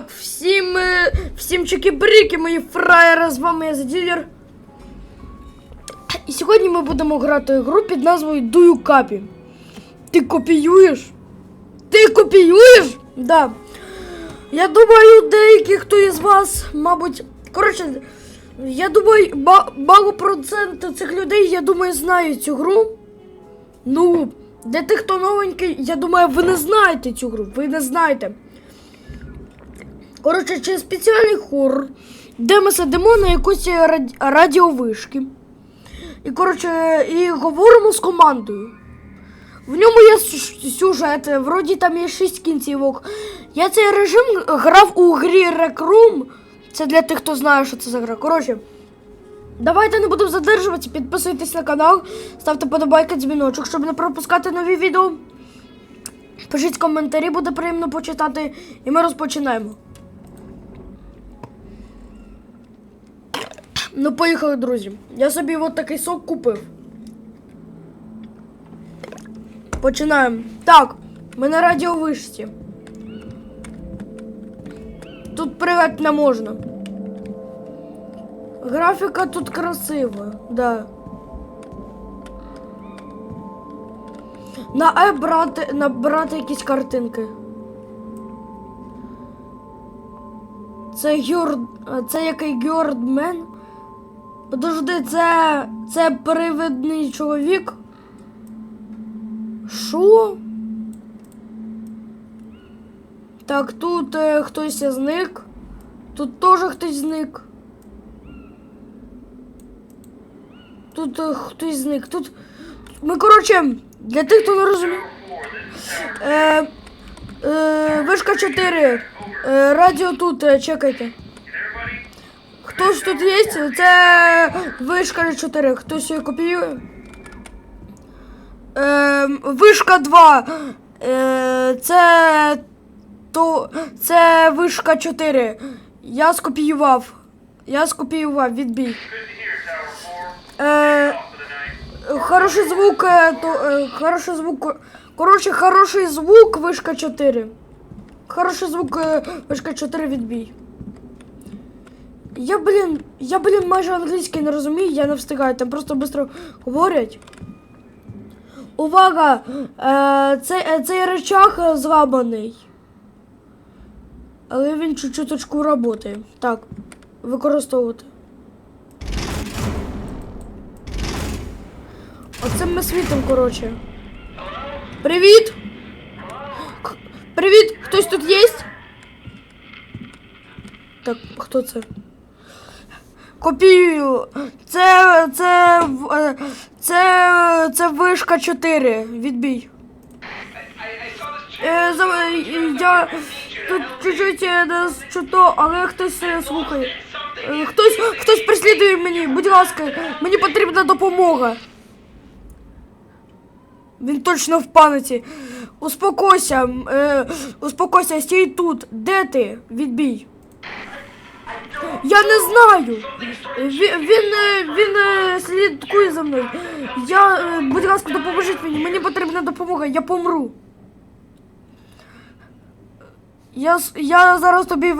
Так, всім, всім чеки-брики, мої фраєри, з вами я Заділер. І сьогодні ми будемо грати гру під назвою Дую Капі. Ти копіюєш? Ти копіюєш? Да. Я думаю, деякі хто із вас, мабуть. Коротше, я думаю, мало процент цих людей, я думаю, знають цю гру. Ну, для тих, хто новенький, я думаю, ви не знаєте цю гру. Ви не знаєте. Коротше, через спеціальний хор, де ми сидимо на якоїсь раді- радіовишки. І, коротше, і говоримо з командою. В ньому є сюжет, вроді там є шість кінцівок. Я цей режим грав у грі Rec Room. Це для тих, хто знає, що це за гра. Коротше, давайте не будемо задержуватися, підписуйтесь на канал, ставте подобайки, дзвіночок, щоб не пропускати нові відео. Пишіть коментарі, буде приємно почитати. І ми розпочинаємо. Ну, поїхали, друзі. Я собі от такий сок купив. Починаємо. Так, ми на радіовишці. Тут пригати не можна. Графіка тут красива, да. На Е брати, набрати якісь картинки. Це Гюрд. Це який Гюрдмен? Подожди, це. Це привидний чоловік. Що? Так, тут е, хтось зник. Тут теж хтось зник. Тут е, хтось зник. Тут. Ми, коротше, для тих, хто не розуміє. Е, е, вишка 4. Е, радіо тут, е, чекайте. Хтось тут є? Це вишка 4. Хтось її копіює? Е, вишка 2. Е, це. То. Це вишка 4. Я скопіював. Я скопіював відбій. Е, хороший звук. е, То, е, хороший звук. Коротше, хороший звук вишка 4. Хороший звук е, вишка 4 відбій. Я, блін, я, блін, майже англійський не розумію, я не встигаю, там просто швидко говорять. Увага! Е, цей, е, цей речах зламаний. Але він чуть-чуточку працює. Так, використовувати. Оце ми світом, коротше. Привіт! К- Привіт! Хтось тут є? Так, хто це? Копіюю. Це. Це. е, Це. Це вишка 4. Відбій. Е, я тут чуть-чуть е, не чуто, але хтось слухає. Хтось, хтось преслідує мені, будь ласка, мені потрібна допомога. Він точно в паниці. Успокойся, успокойся, стій тут. Де ти? Відбій. Я не знаю. Він, він, е, він е, слідкує за мною. Я, е, будь ласка, допоможіть мені. Мені потрібна допомога, я помру. Я, я зараз тобі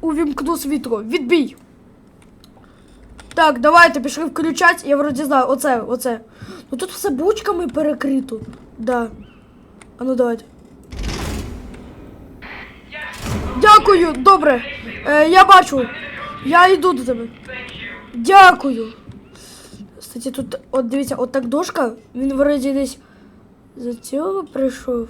увімкну світло. Відбій. Так, давайте пішли включать. Я вроді знаю, оце, оце. Ну тут все бочками перекрито. Да. А ну давайте. Дякую, добре. Е, я бачу. Я йду до тебе. Дякую. Кстати, тут, от дивіться, от так дошка, він вроді десь за цього прийшов.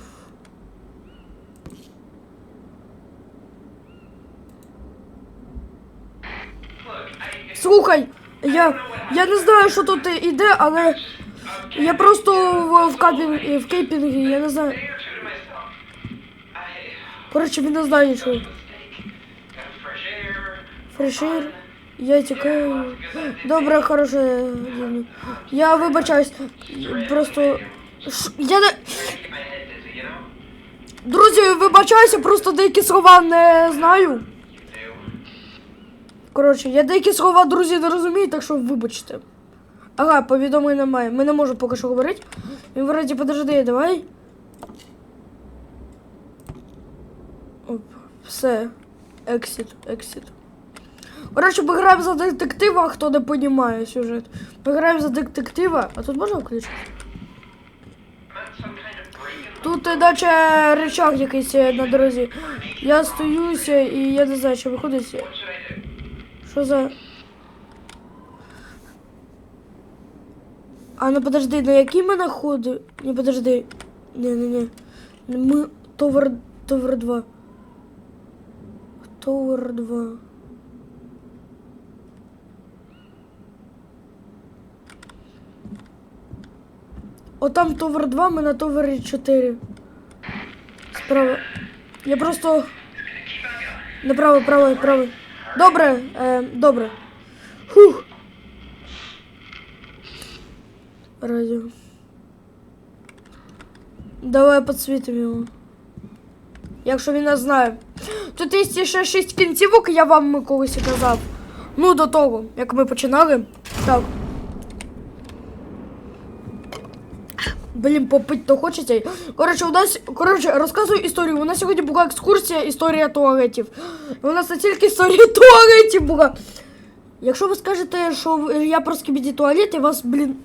Слухай, я, я не знаю, що тут іде, але я просто в, в, капінг, в кейпінгі, я не знаю. Коротше, він не знає нічого. Фрешер, я тікаю. Добре, хороше. Я вибачаюсь. Просто. Я не. Друзі, вибачаюся, просто деякі слова не знаю. Коротше, я деякі слова, друзі, не розумію, так що вибачте. Ага, повідомлень немає. Ми не можемо поки що говорити. Він вроді подожди, давай. Оп, все. Exit, exit. Коротше, ми граємо за детектива, хто не розуміє сюжет. Ми граємо за детектива, а тут можна включити? Тут е, наче речах якийсь е, на дорозі. Я стоюся і я не знаю, що виходить. Що за. А ну подожди, на який ми находи? Не подожди. Не, не, не. Ми товар. Товар 2. Товар 2. О, там товар 2, ми на товарі 4. Справа. Я просто. Направо, право, право. Добре, е, добре. Фух. Радіо. Давай підсвітимо його. Якщо він нас знає. Тут є ще шість кінцівок, я вам колись казав. Ну, до того, як ми починали. Так. Блін, попить то хочеться. Коротше, у нас, коротше, розказую історію. У нас сьогодні була екскурсія історія туалетів. У нас не тільки історія туалетів була. Якщо ви скажете, що я про скібіді туалети, вас, блін.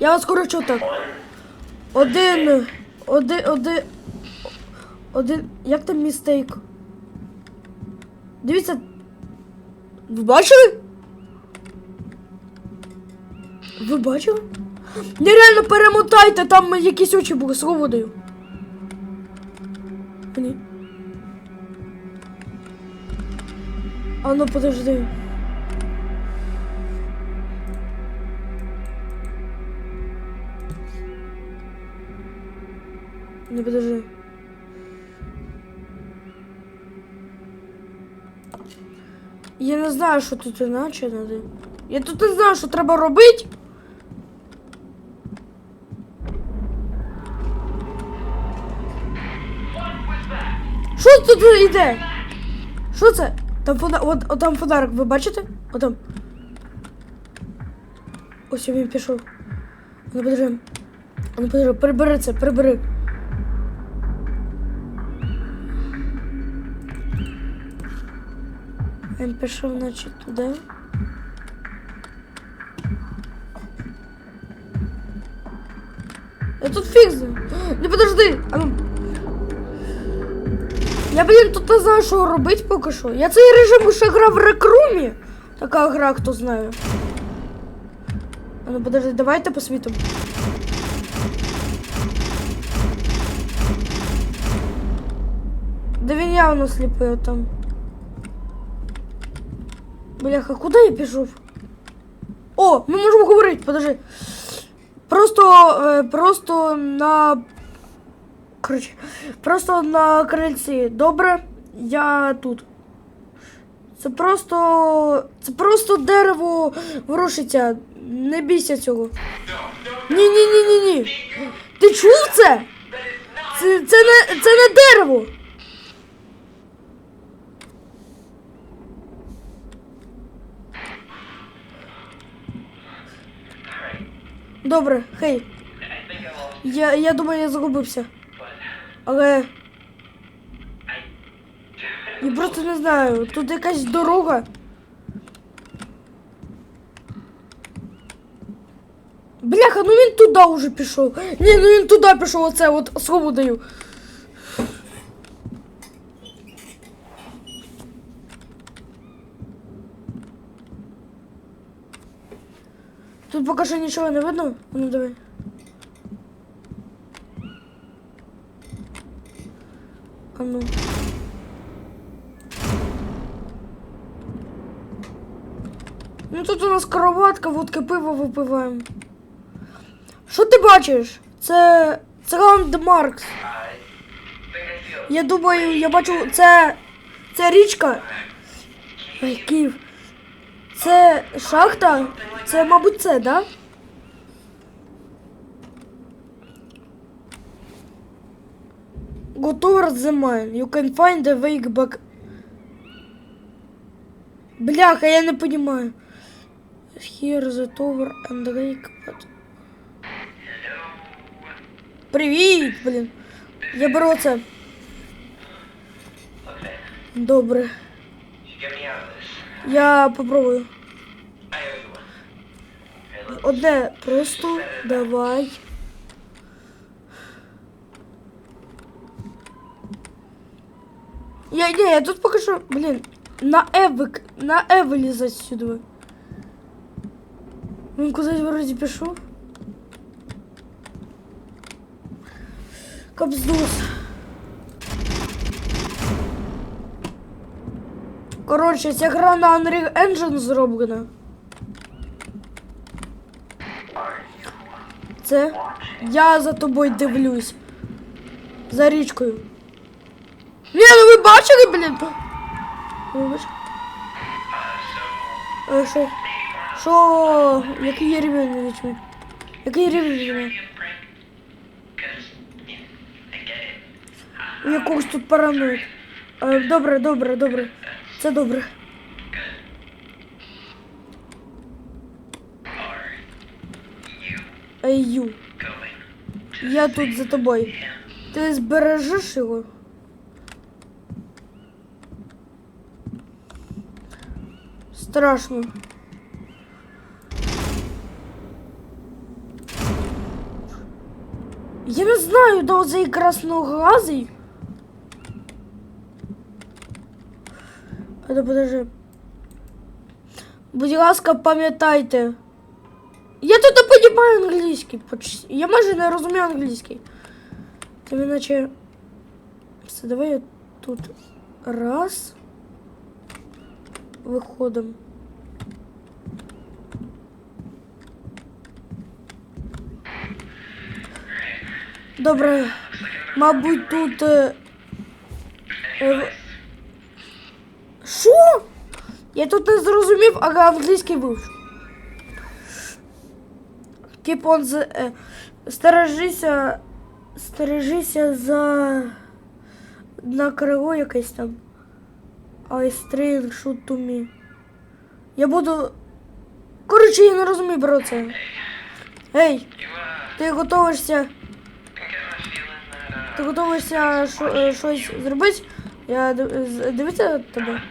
Я вас коротше так. Один. Один. Один. Один. Як там містейк? Дивіться. Ви бачили? Ви бачили? Нереально перемотайте, там якісь очі були з водою. Ні. А ну подожди. Не подожди. Я не знаю, що тут іначе надо. Я тут не знаю, що треба робити. Що тут іде? Що це? Там фонарик, от, там фонарик, ви бачите? От там. Ось він пішов. Ну подожди. Ну подожди, прибери це, прибери. Він пішов, значить, туди. Я тут знаю. Не подожди. А ну. Я, блін, тут не знаю, що робити поки що. Я цей режим ще грав в рекрумі. Така гра, хто знає. А ну подожди, давайте посвітимо. Да він явно сліпий там. Бляха, куди я пішов? О, ми можемо говорити, подожди. Просто, е, просто на. Коротше, просто на крильці. Добре, я тут. Це просто. Це просто дерево ворушиться. Не бійся цього. Ні, ні, ні, ні, ні. Ти чув це? Це, це, не, це не дерево. Добре, хей. Я, я думаю, я загубився. Але. Я просто не знаю. Тут якась дорога. Бляха, ну він туди вже пішов. Ні, ну він туди пішов, оце от слово даю. Тут поки що нічого не видно. Ну давай. А ну. Ну тут у нас кроватка, водка пиво випиваємо. Що ти бачиш? Це. Це ландмаркс. Я думаю, я бачу, це. Це річка. Ой, Київ. Це шахта? Це, мабуть, це, да? Go towards the mine. You can find a way back. Бляха, я не понимаю. Here the tower and lake. But... Привіт, блін. Я беру це. Добре. Я попробую. Одне просто давай. Я, не, я тут поки що, блін, на Евик, на Евелі сюди. Він кудись вроді пішов. Капздус. Коротше, ця гра на Unreal Engine зроблена. Це я за тобою дивлюсь. За річкою. Ні, ну ви бачили, блін? Е, Що? Що? Який рівень візьми? Який рівень. У якогось тут параноїд. Добре, добре, добре. Це добре. Are Ей, Ю. Я тут за тобою. Ти збережеш його? Страшно. Я не знаю, де оцей красноглазий. А подожди. Будь ласка, пам'ятайте. Я тут не понімаю англійський. почти. Я майже не розумію англійський. Там іначе. Все, давай я тут раз. Виходимо. Добре. Мабуть, тут. е, е, Що? Я тут не зрозумів, а англійський вивчу. Keep on the... е, Стережися... Стережися за... На крило якесь там. I string shoot to me. Я буду... Коротше, я не розумію про це. Uh, ти готовишся... Ти готовишся шо, е, щось зробити? Я дивіться тебе.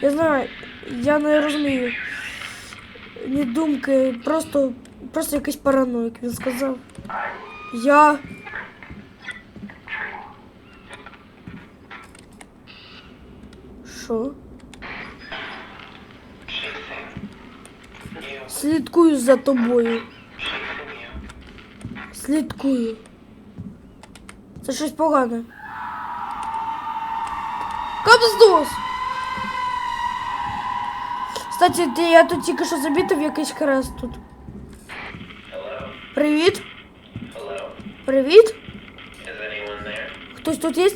Я знаю, я не розумію. Ні думки, просто, просто якийсь параноїк, він сказав. Я. Chasing Слідкую за тобою. Слідкую. Це щось погане. Капздос! Кстати, ти, я тут тільки що замітив якийсь хрест тут. Привіт! Привіт! Хтось тут є?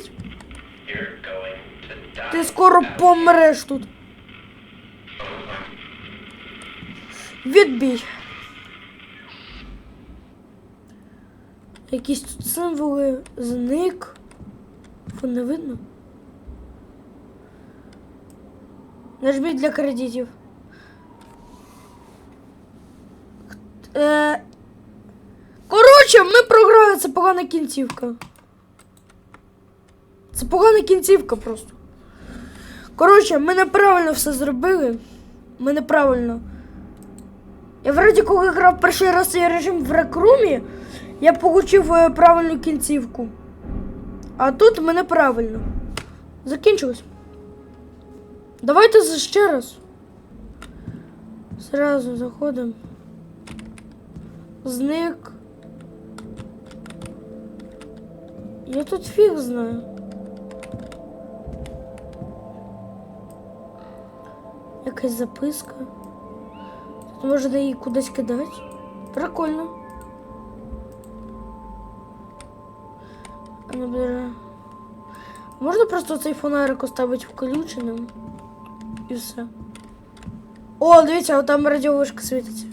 Ти скоро помреш тут. Відбій. Якісь тут символи зник. Фу, не видно. Нажміть для кредитів. Е... Коротше, ми програли, це погана кінцівка. Це погана кінцівка просто. Коротше, ми неправильно все зробили. Ми неправильно. Я вроді коли грав перший раз цей режим в рекрумі, я получив е, правильну кінцівку. А тут ми неправильно. Закінчилось. Давайте ще раз. Зразу заходимо. Зник. Я тут фіг знаю. Якась записка. Тут можна її кудись кидати. Прикольно. А. Можна просто цей фонарик оставити включеним? І все. О, дивіться, там радіовишка світиться.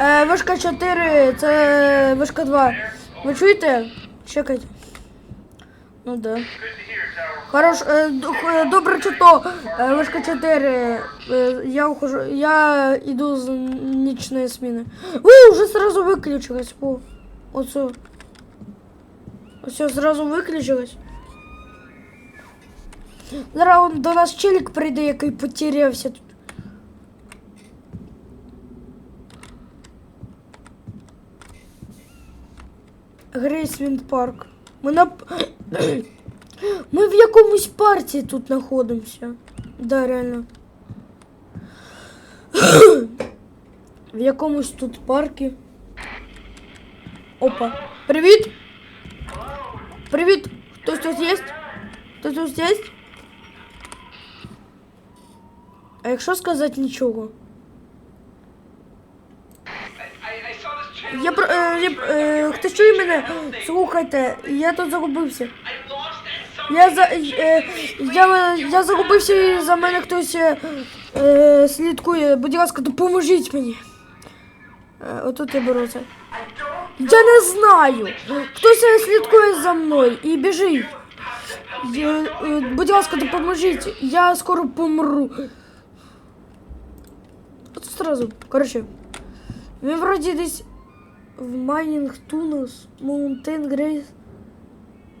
Е, вишка 4, це вишка 2. Ви чуєте? Чекайте. Ну да. Хорош, е, добре чуто. Вишка 4. Е, я ухожу. Я іду з нічної зміни. Ви вже сразу виключились. О. Оце. Ось зразу виключилось. Зараз до нас челік прийде, який потерявся тут. Грейсвінд парк. Ми на. Ми в якомусь парці тут знаходимося. Да, реально. В якомусь тут паркі. Опа. Привіт! Привіт! Хтось тут є? Хтось тут є? А якщо сказати нічого? Я про е, е, хтось чує мене? Слухайте, я тут загубився. Я за е, я, я загубився і за мене хтось е, е, слідкує. Будь ласка, допоможіть мені. Е, отут я беру. Я не знаю. Хтось е, слідкує за мною і біжить. Я, е, будь ласка, допоможіть. Я скоро помру. От сразу. Коротше. Він вроді десь в Майнінг Тунус, Маунтин Грейс.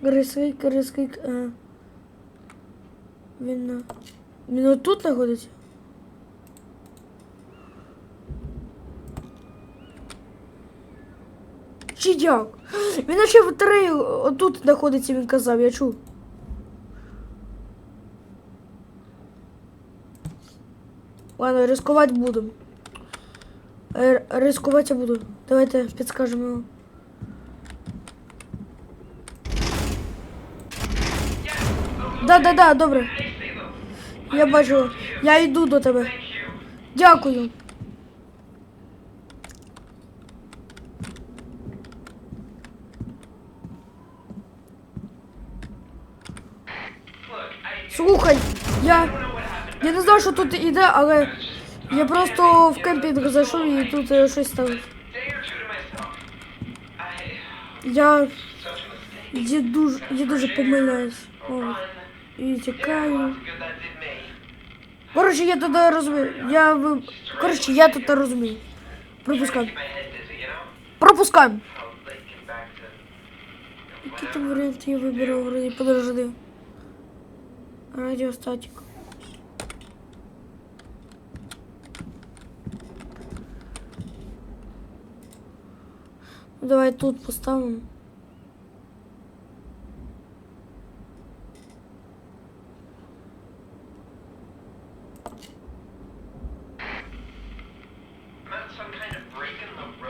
Грейсвейк, Грейсвейк. Е. Він. Він отут знаходиться? Чи як? Він наче в три отут знаходиться, він казав, я чув. Ладно, ризикувати будемо. Ризикувати я буду. Давайте підскажемо його. Да, да, да, добре. Я бачу. Я йду до тебе. Дякую. Слухай, я. Я не знаю, що тут іде, але я просто в кемпінг зайшов і тут е, щось сталося. Я. Я дуже, я дуже помиляюсь. О, і тікаю. Коротше, я тут розумію. Я ви- Коротше, я тут розумію. Пропускаємо. Пропускаємо. Які там варіанти я виберу вроді подожди. Радіостатик. Давай тут поставимо.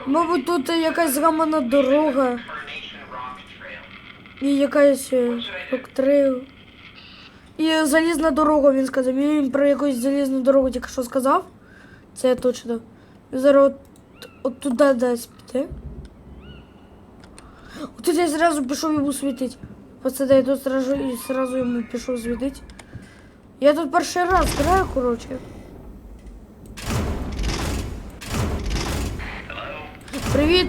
Мабуть, тут якась зламана дорога і якась е, коктрейл. І залізна дорога, він сказав. Він про якусь залізну дорогу тільки що сказав. Це я точно. Зараз от, от туди десь піде. От тут я зразу пішов йому світить. Пацани, я тут зразу, і зразу йому пішов світить. Я тут перший раз граю, коротше. Привіт!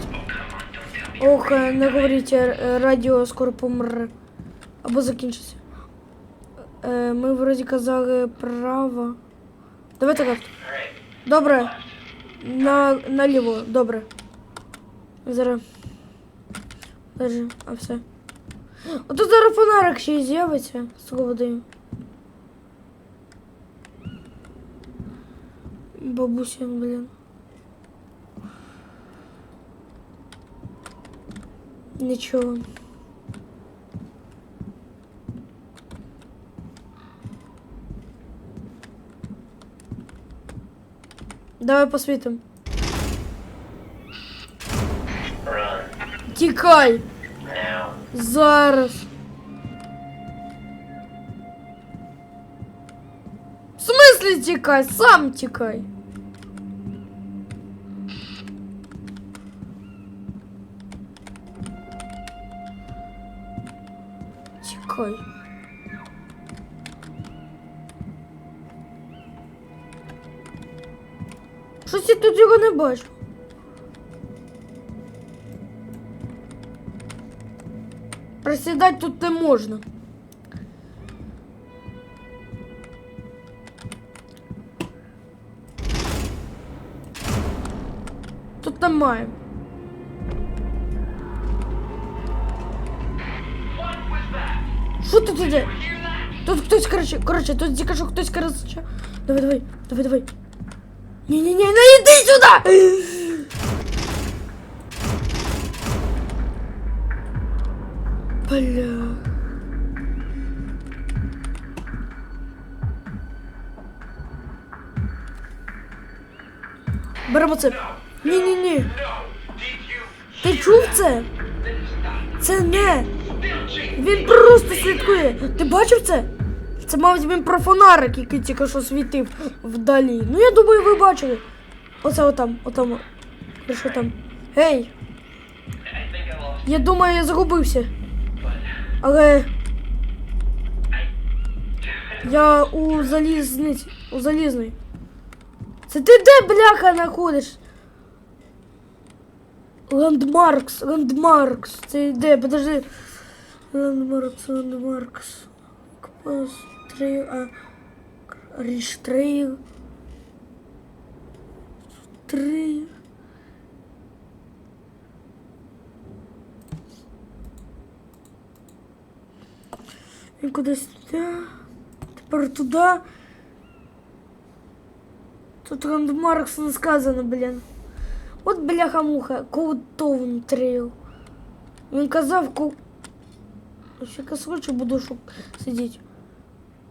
Ох, е, не говоріть, е, радіо скоро помре. Або закінчиться. Е, Ми вроді казали право. Давайте так. Добре. На, наліво, добре. Зараз. Даже, а все. Ото зараз фонарик ще й з'явиться. Слово даю. Бабуся, блін. Нічого. Давай посвітимо. Тікай! now. Зараз. В смислі тікай? Сам тікай. Тікай. Щось я тут його не бачу. Проседать тут не можно. Тут немає. Що Что ты Тут делаешь? Тут кто-то, короче, короче, тут дикашек, кто-то, короче. Давай, давай, давай, давай. Не-не-не, не иди сюда! Бля. Беремо це. No! Did you Ти чув це? Це не. Він просто слідкує. Ти бачив це? Це, мабуть, він про фонарик, який тільки що світив вдалі. Ну я думаю, ви бачили. Оце отам, отам. Що там? Гей, я думаю, я загубився. Але я у залізниці. У залізної. Це ти де, бляха, знаходиш? Ландмаркс, ландмаркс. Це де? Подожди. Ландмаркс, ландмаркс. Трейл, а... Ріштрейл. Трейл. Він кудись туди. Тепер туди. Тут ландмаркс не сказано, блін. От бляха-муха, Коутовн трейл. Він казав, ко... Ще косоче буду шук... сидіти.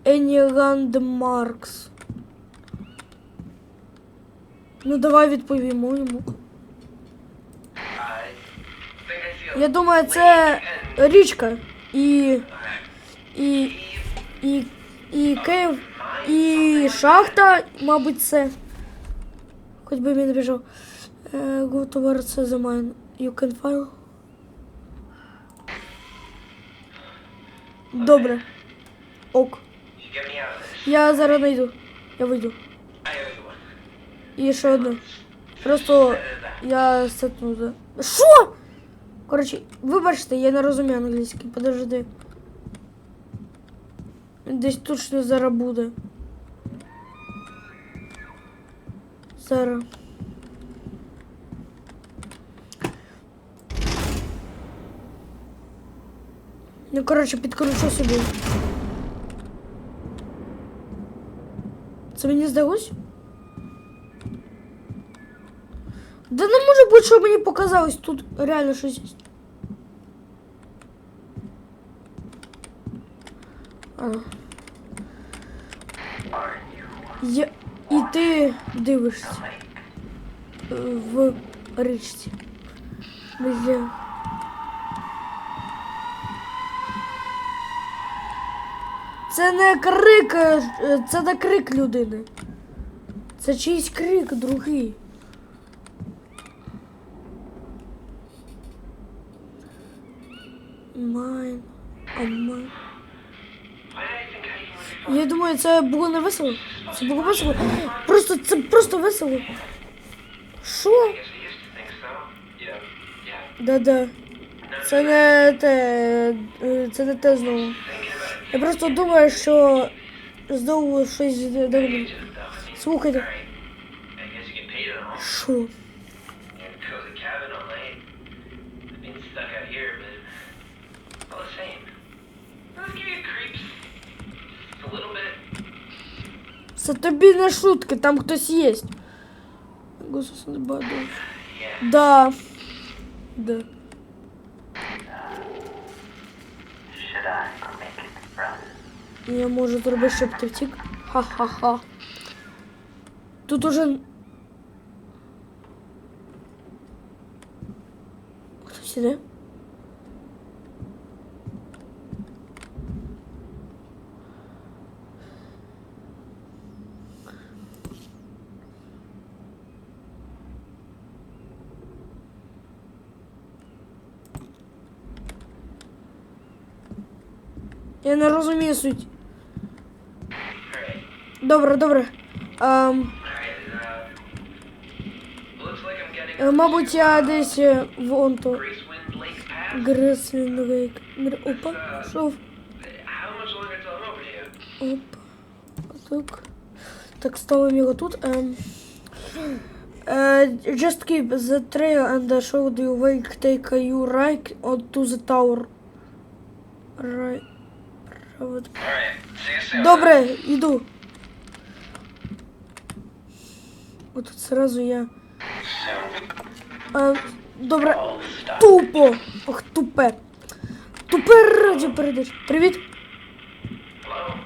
Ені ландмаркс. Ну давай відповімо йому. I think I see a Я думаю, це річка і. І. І. І Київ. І шахта, мабуть, це. Хоч би він біжав. Е, Go towards the mine. You can file. Добре. Ок. Я зараз найду. Я вийду. І ще одне. Просто я сетну за. Що? Коротше, вибачте, я не розумію англійський. Подожди. Десь точно зараз буде. Зараз. Ну, коротше, підкручу собі. Це мені здалось? Да не може бути, що мені показалось, тут реально щось. А. Я... І ти дивишся е, в річці. Бля. Це не крик, е, це не крик людини. Це чийсь крик другий. Майн. А майн. Why did I think I even Я думаю, це було не весело. Це було весело. Просто це просто весело. Що? Да-да. Це не те. е, Це не те знову. Я просто думаю, що знову щось дивно. Слухайте. alright. Це тобі не шутки, там хтось є. Гусус не баду. Yeah. Да. Да. Should I make it run? Я можу зробити, щоб ти втік. Ха-ха-ха. Тут уже. Хтось іде? Я не розумію суть. Добре, добре. Ем. Uh, е, мабуть, я десь е, вон то. Греслін Рейк. Опа, шов. Опа. Так. Так, ставимо його тут. Ем. Е, just keep the trail and show the way take you right to the tower. Right. От. Alright, see. Добре, іду. От тут сразу я. А, добре. Тупо! Ох, тупе. Тупе радіо передач. Привіт.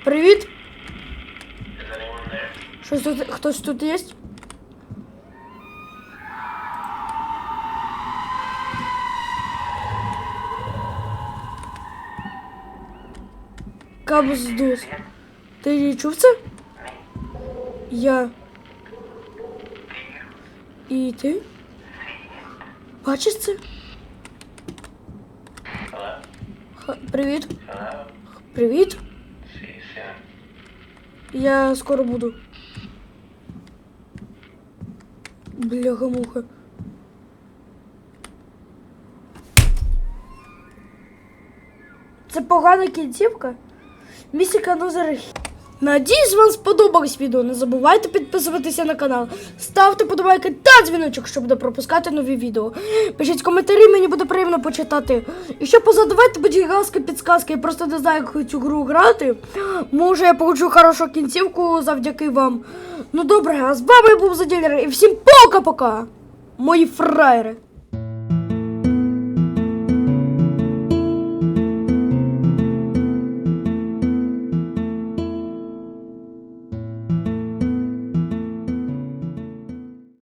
Привіт. Щось тут, хтось тут є? Кабздус. Ти чув це? Я. І ти? Бачиш це? Ха- Привіт. Привіт. Я скоро буду. Бляха-муха. Це погана кінцівка. Місіка ну зараз. Надіюсь, вам сподобалось відео. Не забувайте підписуватися на канал, ставте подобайки та дзвіночок, щоб не пропускати нові відео. Пишіть коментарі, мені буде приємно почитати. І ще позадавайте, будь ласка, підсказки. Я просто не знаю, як цю гру грати. Може, я получу хорошу кінцівку завдяки вам. Ну добре, а з вами був Заділер і всім пока-пока, мої фраєри.